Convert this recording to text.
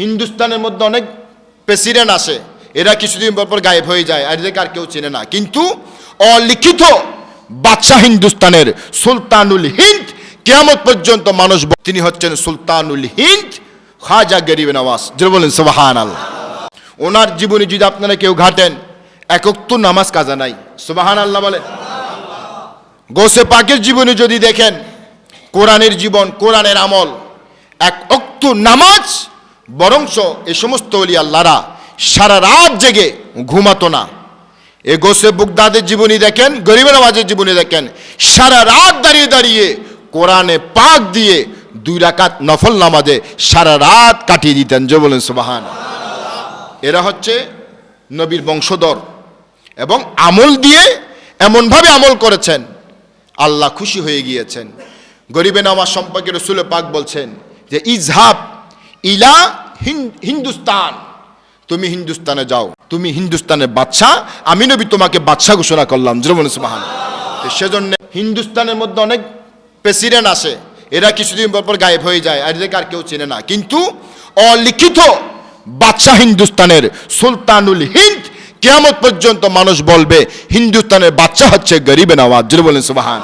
হিন্দুস্তানের মধ্যে অনেক প্রেসিডেন্ট আসে। এরা কিছুদিন পর গায়েব হয়ে যায়, আর এদেরকে আর কেউ চেনে না। কিন্তু অলিখিত বাদশাহ হিন্দুস্তানের সুলতানুল হিন্দ কেয়ামত পর্যন্ত মানুষ তিনি হচ্ছেন সুলতানুল হিন্দ খাজা গরিব নওয়াজ। যে বলেন সুবাহান আল্লাহ ওনার জীবনে যদি আপনারা কেউ ঘাটেন একক্ত নামাজ কাজা নাই। সুবাহান আল্লাহ বলে। গোসে পাকের জীবনে যদি দেখেন, কোরআনের জীবন, কোরআনের আমল, এক অক্ত নামাজ বরংস এ সমস্ত অলি আল্লাহরা সারা রাত জেগে ঘুমাতো না। এ গোসে বুকদাদের জীবনী দেখেন, গরিবের আওয়াজের জীবনী দেখেন, সারা রাত দাঁড়িয়ে দাঁড়িয়ে কোরআনে পাক দিয়ে দুই রাকাত নফল নামাজে সারা রাত কাটিয়ে দিতেন। যে বলেন সুবাহান এরা হচ্ছে নবীর বংশধর এবং আমল দিয়ে এমনভাবে আমল করেছেন, আল্লাহ খুশি হয়ে গিয়েছেন। গরিবে নামাজ সম্পর্কে রসুল পাক বলছেন যে, ইজহাব ইলা হিন্দুস্তান। তুমি হিন্দুস্তানে যাও। তুমি হিন্দুস্তানের বাদশাহ। আমি নবী তোমাকে বাদশাহ ঘোষণা করলাম। জরমন সুবাহান সেজন্য হিন্দুস্তানের মধ্যে অনেক প্রেসিডেন্ট আসে। এরা কিছুদিন পর পর গায়েব হয়ে যায়। আর এদেরকে আর কেউ চেনে না। কিন্তু অলিখিত বাদশাহ হিন্দুস্তানের সুলতানুল হিন্দ কেয়ামত পর্যন্ত মানুষ বলবে, হিন্দুস্তানের বাচ্চা হচ্ছে গরিবে নওয়াজ জোরে বলেন সুবাহান